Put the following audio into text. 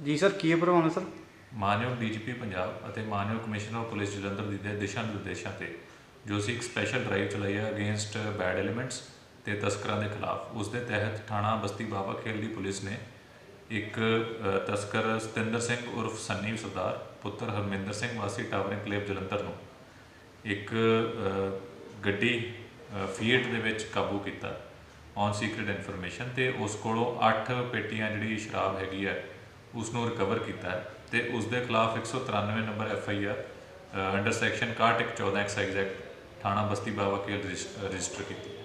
ਜੀ ਸਰ, ਕੀ ਪ੍ਰੋਬਲਮ ਹੈ ਸਰ? ਮਾਨਯੋਗ ਡੀਜੀਪੀ ਪੰਜਾਬ ਅਤੇ ਮਾਨਯੋਗ ਕਮਿਸ਼ਨਰ ਆਫ ਪੁਲਿਸ ਜਲੰਧਰ ਦੀ ਦੇ ਦਿਸ਼ਾ ਨਿਰਦੇਸ਼ਾਂ ਤੇ, ਜੋ ਅਸੀਂ ਇੱਕ ਸਪੈਸ਼ਲ ਡਰਾਈਵ ਚਲਾਈ ਹੈ ਅਗੇਂਸਟ ਬੈਡ ਐਲੀਮੈਂਟਸ ਤੇ ਤਸਕਰਾਂ ਦੇ ਖਿਲਾਫ। ਉਸ ਦੇ ਤਹਿਤ ਥਾਣਾ ਬਸਤੀ ਬਾਬਾ ਖੇਲ ਦੀ ਪੁਲਿਸ ਨੇ ਇੱਕ ਤਸਕਰ ਸਤਿੰਦਰ ਸਿੰਘ ਉਰਫ ਸੰਨੀ ਸਰਦਾਰ, ਪੁੱਤਰ ਹਰਮਿੰਦਰ ਸਿੰਘ ਵਾਸੀ ਟਾਵਰਿੰਗ ਕਲੇਬ ਜਲੰਧਰ ਨੂੰ ਇੱਕ ਗੱਡੀ ਫੀਟ ਦੇ ਵਿੱਚ ਕਾਬੂ ਕੀਤਾ। ਔਨ ਸੀਕ੍ਰੀਟ ਇਨਫੋਰਮੇਸ਼ਨ ਤੇ ਉਸ ਕੋਲੋਂ 8 ਪੇਟੀਆਂ ਜਿਹੜੀ ਸ਼ਰਾਬ ਹੈਗੀ ਹੈ ਉਸ ਨੂੰ ਰਿਕਵਰ ਕੀਤਾ ਹੈ ਤੇ ਉਸ ਦੇ ਖਿਲਾਫ 193 number F I R under section 6114 ਐਕਸ ਐਗਜੈਕਟ ਥਾਣਾ ਬਸਤੀ ਬਾਵਾ ਕੇ ਰਜਿਸਟਰ ਕੀਤੀ ਹੈ।